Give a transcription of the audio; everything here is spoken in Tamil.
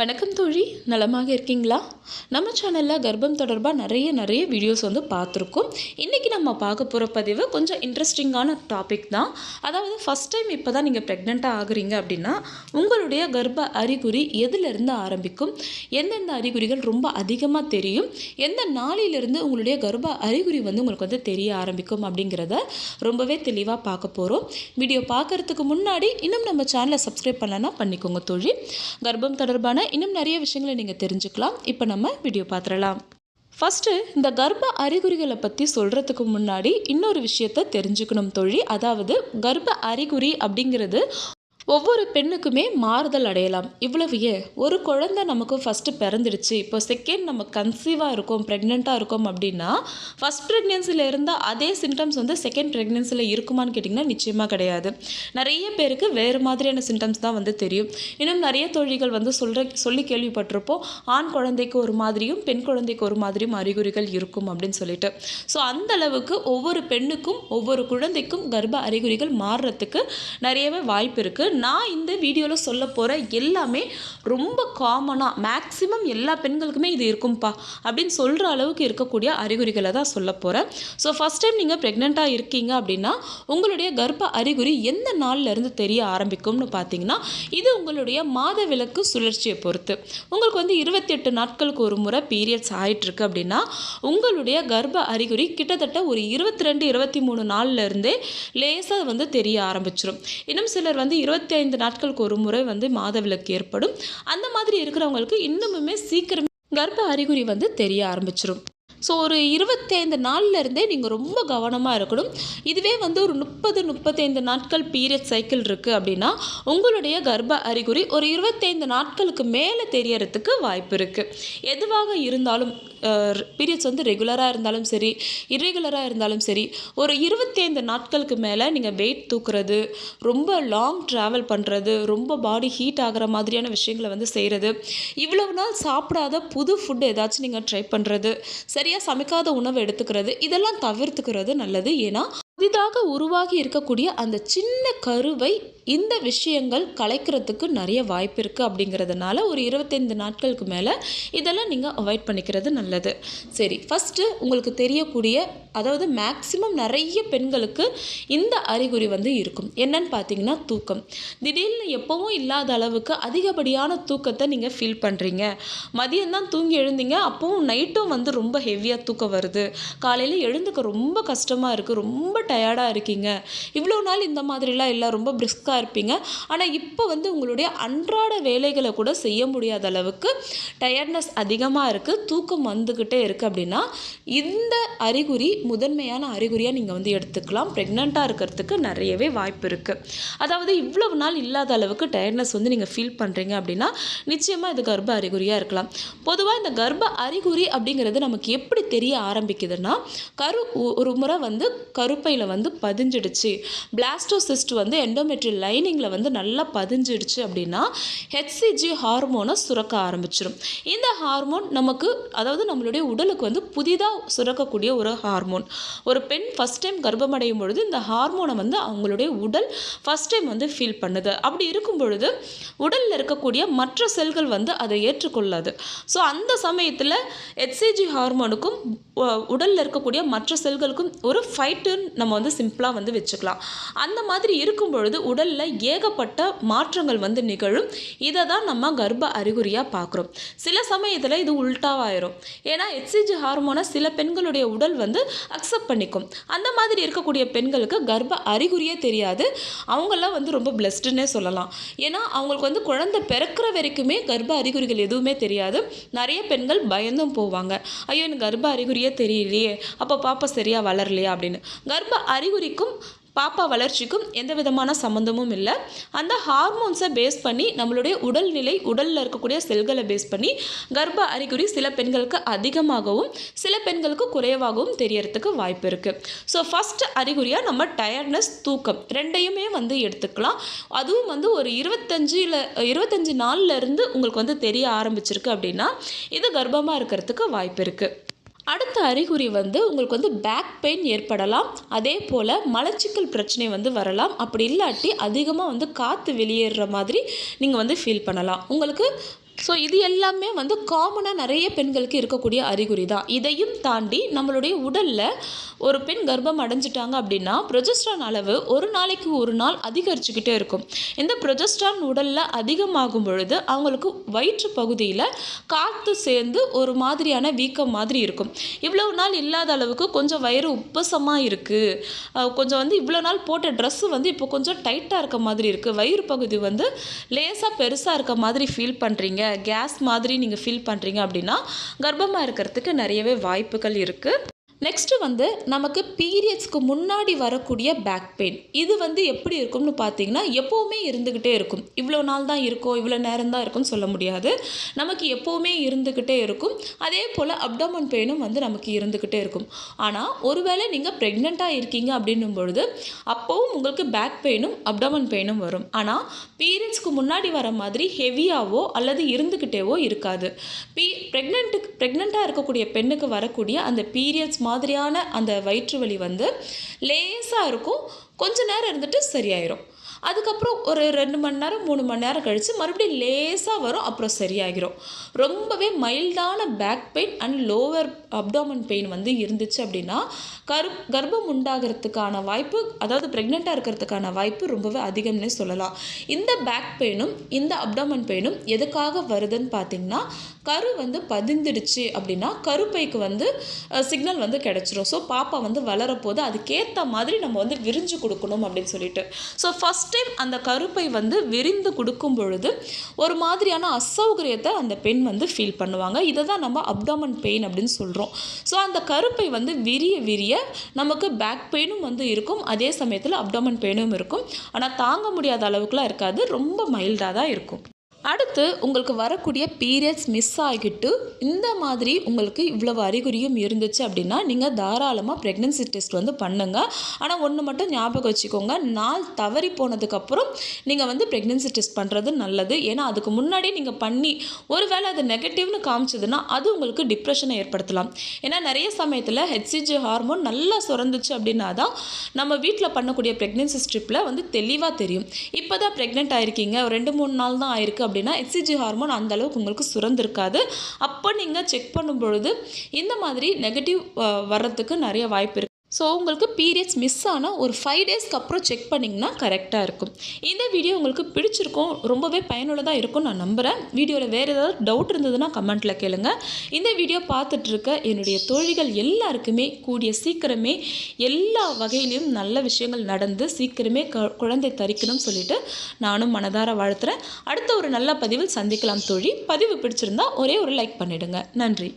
வணக்கம் தோழி நலமாக இருக்கீங்களா? நம்ம சேனலில் கர்ப்பம் தொடர்பாக நிறைய நிறைய வீடியோஸ் வந்து பார்த்துருக்கோம். இன்றைக்கி நம்ம பார்க்க போகிற பதிவு கொஞ்சம் இன்ட்ரெஸ்டிங்கான டாபிக் தான். அதாவது ஃபஸ்ட் டைம் இப்போ தான் நீங்கள் ப்ரெக்னெண்ட்டாக ஆகுறீங்க அப்படின்னா உங்களுடைய கர்ப்ப அறிகுறி எதிலிருந்து ஆரம்பிக்கும்? எந்தெந்த அறிகுறிகள் ரொம்ப அதிகமாக தெரியும்? எந்த நாளிலிருந்து உங்களுடைய கர்ப்ப அறிகுறி வந்து உங்களுக்கு வந்து தெரிய ஆரம்பிக்கும் அப்படிங்கிறத ரொம்பவே தெளிவாக பார்க்க போகிறோம் வீடியோ பார்க்குறதுக்கு முன்னாடி இன்னும் நம்ம சேனலை சப்ஸ்கிரைப் பண்ணலன்னா பண்ணிக்கோங்க தோழி. கர்ப்பம் தொடர்பான இன்னும் நிறைய விஷயங்களை நீங்கள் தெரிஞ்சுக்கலாம். இப்போ நம்ம வீடியோ பார்த்துடலாம். ஃபஸ்ட்டு இந்த கர்ப்ப அறிகுறிகளை பற்றி சொல்கிறதுக்கு முன்னாடி இன்னொரு விஷயத்த தெரிஞ்சுக்கணும் தொழில் அதாவது கர்ப்ப அறிகுறி அப்படிங்கிறது ஒவ்வொரு பெண்ணுக்குமே மாறுதல் அடையலாம். இவ்வளவு ஏன்? ஒரு குழந்தை நமக்கு ஃபஸ்ட்டு பிறந்துடுச்சு. இப்போ செகண்ட் நம்ம கன்சீவாக இருக்கோம் ப்ரெக்னெண்ட்டாக இருக்கோம் அப்படின்னா ஃபஸ்ட் ப்ரெக்னென்சியில் இருந்தால் அதே சிம்டம்ஸ் வந்து செகண்ட் ப்ரெக்னென்சியில் இருக்குமான்னு கேட்டிங்கன்னா நிச்சயமாக கிடையாது. நிறைய பேருக்கு வேறு மாதிரியான சிம்டம்ஸ் தான் வந்து தெரியும். இன்னும் நிறைய தொழில்கள் வந்து சொல்கிற சொல்லி கேள்விப்பட்டிருப்போம். ஆண் குழந்தைக்கு ஒரு மாதிரியும் பெண் குழந்தைக்கு ஒரு மாதிரியும் அறிகுறிகள் இருக்கும் அப்படின்னு சொல்லிட்டு. ஸோ அந்த அளவுக்கு ஒவ்வொரு பெண்ணுக்கும் ஒவ்வொரு குழந்தைக்கும் கர்ப்ப அறிகுறிகள் மாறுறதுக்கு நிறையவே வாய்ப்பு இருக்குது நான் இந்த வீடியோவில் சொல்ல போகிற எல்லாமே ரொம்ப காமனாக மேக்ஸிமம் எல்லா பெண்களுக்குமே இது இருக்கும்ப்பா அப்படின்னு சொல்கிற அளவுக்கு இருக்கக்கூடிய அறிகுறிகளை தான் சொல்ல போகிறேன் ஸோ ஃபஸ்ட் டைம் நீங்கள் ப்ரெக்னெண்ட்டாக இருக்கீங்க அப்படின்னா உங்களுடைய கர்ப்ப அறிகுறி எந்த நாள்ல இருந்து தெரிய ஆரம்பிக்கும்னு பார்த்தீங்கன்னா இது உங்களுடைய மாத விளக்கு சுழற்சியை பொறுத்து. உங்களுக்கு வந்து இருபத்தெட்டு நாட்களுக்கு ஒரு முறை பீரியட்ஸ் ஆகிட்டுருக்கு அப்படின்னா உங்களுடைய கர்ப்ப அறிகுறி கிட்டத்தட்ட ஒரு இருபத்தி ரெண்டு இருபத்தி மூணு நாள்லேருந்தே லேசாக வந்து தெரிய ஆரம்பிச்சிடும் இன்னும் சிலர் வந்து இருபத்தி ஐந்து நாட்களுக்கு ஒரு முறை வந்து மாதவிலக்கு ஏற்படும். அந்த மாதிரி இருக்கிறவங்களுக்கு இன்னுமுமே சீக்கிரம் கர்ப்ப அறிகுறி வந்து தெரிய ஆரம்பிச்சிடும் ஸோ ஒரு இருபத்தைந்து நாள்ல இருந்தே நீங்கள் ரொம்ப கவனமாக இருக்கணும். இதுவே வந்து ஒரு முப்பது முப்பத்தைந்து நாட்கள் பீரியட் சைக்கிள் இருக்குது அப்படின்னா உங்களுடைய கர்ப்ப அறிகுறி ஒரு இருபத்தைந்து நாட்களுக்கு மேலே தெரியறதுக்கு வாய்ப்பு இருக்குது எதுவாக இருந்தாலும் பீரியட்ஸ் வந்து ரெகுலராக இருந்தாலும் சரி இர்ரெகுலராக இருந்தாலும் சரி ஒரு இருபத்தைந்து நாட்களுக்கு மேலே நீங்கள் வெயிட் தூக்குறது ரொம்ப லாங் ட்ராவல் பண்ணுறது ரொம்ப பாடி ஹீட் ஆகிற மாதிரியான விஷயங்களை வந்து செய்கிறது இவ்வளவு நாள் சாப்பிடாத புது ஃபுட் ஏதாச்சும் நீங்கள் ட்ரை பண்ணுறது சரி சரியாக சமைக்காத உணவு எடுத்துக்கிறது இதெல்லாம் தவிர்த்துக்கிறது நல்லது. ஏன்னா புதிதாக உருவாகி இருக்கக்கூடிய அந்த சின்ன கருவை இந்த விஷயங்கள் கலைக்கிறதுக்கு நிறைய வாய்ப்பு இருக்குது அப்படிங்கிறதுனால ஒரு இருபத்தைந்து நாட்களுக்கு மேலே இதெல்லாம் நீங்கள் அவாய்ட் பண்ணிக்கிறது நல்லது. சரி ஃபஸ்ட்டு உங்களுக்கு தெரியக்கூடிய அதாவது மேக்சிமம் நிறைய பெண்களுக்கு இந்த அறிகுறி வந்து இருக்கும். என்னன்னு பார்த்தீங்கன்னா தூக்கம். திடீர்னு எப்போவும் இல்லாத அளவுக்கு அதிகப்படியான தூக்கத்தை நீங்கள் ஃபீல் பண்ணுறீங்க மதியம்தான் தூங்கி எழுந்தீங்க அப்போவும் நைட்டும் வந்து ரொம்ப ஹெவியாக தூக்கம் வருது. காலையில் எழுந்துக்க ரொம்ப கஷ்டமாக இருக்குது ரொம்ப டயர்டாக இருக்கீங்க. இவ்வளோ நாள் இந்த மாதிரிலாம் இல்லை ரொம்ப பிரிஸ்காக இருப்பீங்க. ஆனால் இப்போ வந்து உங்களுடைய அன்றாட வேலைகளை கூட செய்ய முடியாத அளவுக்கு டயர்ட்னஸ் அதிகமாக இருக்குது தூக்கம் வந்துக்கிட்டே இருக்குது அப்படின்னா இந்த அறிகுறி முதன்மையான அறிகுறியாக நீங்கள் வந்து எடுத்துக்கலாம். ப்ரெக்னெண்ட்டாக இருக்கிறதுக்கு நிறையவே வாய்ப்பு இருக்குது அதாவது இவ்வளவு நாள் இல்லாத அளவுக்கு டயர்ட்னஸ் வந்து நீங்கள் ஃபீல் பண்ணுறீங்க அப்படின்னா நிச்சயமாக இது கர்ப்ப அறிகுறியாக இருக்கலாம். பொதுவாக இந்த கர்ப்ப அறிகுறி அப்படிங்கிறது நமக்கு எப்படி தெரிய ஆரம்பிக்குதுன்னா கரு ஒரு முறை வந்து கருப்பையில் வந்து பதிஞ்சிடுச்சு. பிளாஸ்டோசிஸ்ட் வந்து எண்டோமெட்ரியல் லைனிங்கில் வந்து நல்லா பதிஞ்சிடுச்சு அப்படின்னா ஹெச்சிஜி ஹார்மோனை சுரக்க ஆரம்பிச்சிடும் இந்த ஹார்மோன் நமக்கு அதாவது நம்மளுடைய உடலுக்கு வந்து புதிதாக சுரக்கக்கூடிய ஒரு ஹார்மோன். ஒரு பெண் ஃபஸ்ட் டைம் கர்ப்பமடையும் பொழுது இந்த ஹார்மோனை வந்து அவங்களுடைய உடல் ஃபஸ்ட் டைம் வந்து ஃபீல் பண்ணுது. அப்படி இருக்கும் பொழுது உடலில் இருக்கக்கூடிய மற்ற செல்கள் வந்து அதை ஏற்றுக்கொள்ளாது. ஸோ அந்த சமயத்தில் ஹெச்சிஜி ஹார்மோனுக்கும் உடலில் இருக்கக்கூடிய மற்ற செல்களுக்கும் ஒரு ஃபைட்டுன்னு நம்ம வந்து சிம்பிளாக வந்து வச்சுக்கலாம். அந்த மாதிரி இருக்கும் பொழுது உடலில் ஏகப்பட்ட மாற்றங்கள் வந்து நிகழும். இதை தான் நம்ம கர்ப்ப அறிகுறியாக பார்க்குறோம். சில சமயத்தில் இது உல்ட்டாவாயிரும் ஏன்னா எச்சிஜி ஹார்மோனை சில பெண்களுடைய உடல் வந்து அக்செப்ட் பண்ணிக்கும். அந்த மாதிரி இருக்கக்கூடிய பெண்களுக்கு கர்ப்ப அறிகுறியே தெரியாது. அவங்களாம் வந்து ரொம்ப பிளஸ்டுன்னே சொல்லலாம். ஏன்னா அவங்களுக்கு வந்து குழந்தை பிறக்கிற வரைக்குமே கர்ப்ப அறிகுறிகள் எதுவுமே தெரியாது. நிறைய பெண்கள் பயந்தும் போவாங்க. ஐயோ எனக்கு கர்ப்ப அறிகுறியே தெரியலையே. அப்போ பாப்பா சரியாக வளரலையா அப்படின்னு. கர்ப்ப அறிகுறிக்கும் பாப்பா வளர்ச்சிக்கும் எந்த விதமான சம்மந்தமும் இல்லை. அந்த ஹார்மோன்ஸை பேஸ் பண்ணி நம்மளுடைய உடல்நிலை உடலில் இருக்கக்கூடிய செல்களை பேஸ் பண்ணி கர்ப்ப அறிகுறி சில பெண்களுக்கு அதிகமாகவும் சில பெண்களுக்கு குறைவாகவும் தெரியறதுக்கு வாய்ப்பு இருக்குது ஸோ ஃபஸ்ட் அறிகுறியாக நம்ம டயர்ட்னஸ் தூக்கம் ரெண்டையுமே வந்து எடுத்துக்கலாம். அதுவும் வந்து ஒரு இருபத்தஞ்சில் இருபத்தஞ்சி நாள்லேருந்து உங்களுக்கு வந்து தெரிய ஆரம்பிச்சிருக்கு அப்படின்னா இது கர்ப்பமாக இருக்கிறதுக்கு வாய்ப்பு இருக்குது அடுத்த அறிகுறி வந்து உங்களுக்கு வந்து பேக் பெயின் ஏற்படலாம். அதே போல் மலச்சிக்கல் பிரச்சனை வந்து வரலாம். அப்படி இல்லாட்டி அதிகமாக வந்து காற்று வெளியேறுற மாதிரி நீங்கள் வந்து ஃபீல் பண்ணலாம். உங்களுக்கு ஸோ இது எல்லாமே வந்து காமனாக நிறைய பெண்களுக்கு இருக்கக்கூடிய அறிகுறி தான் இதையும் தாண்டி நம்மளுடைய உடலில் ஒரு பெண் கர்ப்பம் அடைஞ்சிட்டாங்க அப்படின்னா ப்ரொஜெஸ்ட்ரான் அளவு ஒரு நாளைக்கு ஒரு நாள் அதிகரிச்சுக்கிட்டே இருக்கும். இந்த ப்ரொஜெஸ்ட்ரான் உடலில் அதிகமாகும் பொழுது அவங்களுக்கு வயிற்று பகுதியில் காற்று சேர்ந்து ஒரு மாதிரியான வீக்கம் மாதிரி இருக்கும். இவ்வளோ நாள் இல்லாத அளவுக்கு கொஞ்சம் வயிறு உப்பசமாக இருக்குது கொஞ்சம் வந்து இவ்வளோ நாள் போட்ட ட்ரெஸ்ஸு வந்து இப்போ கொஞ்சம் டைட்டாக இருக்க மாதிரி இருக்குது வயிறு பகுதி வந்து லேசாக பெருசாக இருக்க மாதிரி ஃபீல் பண்ணுறீங்க கேஸ் மாதிரி நீங்கள் ஃபீல் பண்ணுறீங்க அப்படின்னா கர்ப்பமாக இருக்கிறதுக்கு நிறையவே வாய்ப்புகள் இருக்குது நெக்ஸ்ட்டு வந்து நமக்கு பீரியட்ஸ்க்கு முன்னாடி வரக்கூடிய பேக் பெயின் இது வந்து எப்படி இருக்கும்னு பார்த்தீங்கன்னா எப்போவுமே இருந்துக்கிட்டே இருக்கும். இவ்வளோ நாள் தான் இருக்கும் இவ்வளோ நேரம் தான் இருக்கும்னு சொல்ல முடியாது. நமக்கு எப்போவுமே இருந்துக்கிட்டே இருக்கும். அதே போல் அப்டமன் பெயினும் வந்து நமக்கு இருந்துக்கிட்டே இருக்கும். ஆனால் ஒருவேளை நீங்கள் ப்ரெக்னெண்ட்டாக இருக்கீங்க அப்படின்னும் பொழுது அப்போவும் உங்களுக்கு பேக் பெயினும் அப்டமன் பெயினும் வரும். ஆனால் பீரியட்ஸ்க்கு முன்னாடி வர மாதிரி ஹெவியாகவோ அல்லது இருந்துக்கிட்டேவோ இருக்காது. பீ ப்ரெக்னென்ட்டுக்கு ப்ரெக்னெண்ட்டாக இருக்கக்கூடிய பெண்ணுக்கு வரக்கூடிய அந்த பீரியட்ஸ் மாதிரியான அந்த வயிற்று வலி வந்து லேசாக இருக்கும். கொஞ்ச நேரம் இருந்துட்டு சரியாயிரும். அதுக்கப்புறம் ஒரு ரெண்டு மணி நேரம் மூணு மணி நேரம் கழித்து மறுபடியும் லேசாக வரும் அப்புறம் சரியாகிரும். ரொம்பவே மைல்டான back pain and lower abdomen pain வந்து இருந்துச்சு அப்படின்னா கரு கர்ப்பம் உண்டாகிறதுக்கான வாய்ப்பு அதாவது ப்ரெக்னெண்ட்டாக இருக்கிறதுக்கான வாய்ப்பு ரொம்பவே அதிகம்னே சொல்லலாம். இந்த பேக் பெயினும் இந்த அப்டாமன் பெயினும் எதுக்காக வருதுன்னு பார்த்தீங்கன்னா கரு வந்து பதிந்துடுச்சு அப்படின்னா கருப்பைக்கு வந்து சிக்னல் வந்து கிடச்சிரும். ஸோ பாப்பா வந்து வளரப்போது அதுக்கேற்ற மாதிரி நம்ம வந்து விரிஞ்சு கொடுக்கணும் அப்படின்னு சொல்லிட்டு. ஸோ ஃபஸ்ட் டைம் அந்த கருப்பை வந்து விரிந்து கொடுக்கும் பொழுது ஒரு மாதிரியான அசௌகரியத்தை அந்த பெண் வந்து ஃபீல் பண்ணுவாங்க. இதை தான் நம்ம அப்டாமன் பெயின் அப்படின்னு சொல்கிறோம் ஸோ அந்த கருப்பை வந்து விரிய விரிய நமக்கு பேக் பெயினும் வந்து இருக்கும். அதே சமயத்தில் அப்டாமன் பெயினும் இருக்கும். ஆனால் தாங்க முடியாத அளவுக்குலாம் இருக்காது. ரொம்ப மைல்டாக தான் இருக்கும். அடுத்து உங்களுக்கு வரக்கூடிய பீரியட்ஸ் மிஸ் ஆகிட்டு இந்த மாதிரி உங்களுக்கு இவ்வளவு அறிகுறியும் இருந்துச்சு அப்படின்னா நீங்கள் தாராளமாக ப்ரெக்னென்சி டெஸ்ட் வந்து பண்ணுங்கள் ஆனால் ஒன்று மட்டும் ஞாபகம் வச்சுக்கோங்க. நாள் தவறி போனதுக்கப்புறம் நீங்கள் வந்து ப்ரெக்னென்சி டெஸ்ட் பண்ணுறது நல்லது. ஏன்னா அதுக்கு முன்னாடி நீங்கள் பண்ணி ஒருவேளை அது நெகட்டிவ்னு காமிச்சதுன்னா அது உங்களுக்கு டிப்ரெஷனை ஏற்படுத்தலாம். ஏன்னா நிறைய சமயத்தில் ஹெச்சிஜி ஹார்மோன் நல்லா சுரந்துச்சு அப்படின்னா தான் நம்ம வீட்டில் பண்ணக்கூடிய ப்ரெக்னென்சி ஸ்ட்ரிப்பில் வந்து தெளிவாக தெரியும். இப்போ தான் ப்ரெக்னென்ட் ஆயிருக்கீங்க. ஒரு ரெண்டு மூணு நாள் தான் ஆயிருக்கு அப்படின்னா எச்சிஜி ஹார்மோன் அந்தளவுக்கு உங்களுக்கு சுரந்திருக்காது. அப்போ நீங்கள் செக் பண்ணும் பொழுது இந்த மாதிரி நெகட்டிவ் வர்றதுக்கு நிறைய வாய்ப்பு இருக்குது ஸோ உங்களுக்கு பீரியட்ஸ் மிஸ் ஆனால் ஒரு ஃபைவ் டேஸ்க்கு அப்புறம் செக் பண்ணிங்கன்னா கரெக்டாக இருக்கும். இந்த வீடியோ உங்களுக்கு பிடிச்சிருக்கும் ரொம்பவே பயனுள்ளதாக இருக்கும் நான் நம்புகிறேன் வீடியோவில் வேறு ஏதாவது டவுட் இருந்ததுன்னா கமெண்ட்டில் கேளுங்க. இந்த வீடியோ பார்த்துட்ருக்க என்னுடைய தோழிகள் எல்லாருக்குமே கூடிய சீக்கிரமே எல்லா வகையிலையும் நல்ல விஷயங்கள் நடந்து சீக்கிரமே க குழந்தை தரிக்கணும்னு சொல்லிட்டு நானும் மனதார வாழ்த்துறேன். அடுத்த ஒரு நல்ல பதிவில் சந்திக்கலாம் தோழி. பதிவு பிடிச்சிருந்தா ஒரே ஒரு லைக் பண்ணிவிடுங்க நன்றி.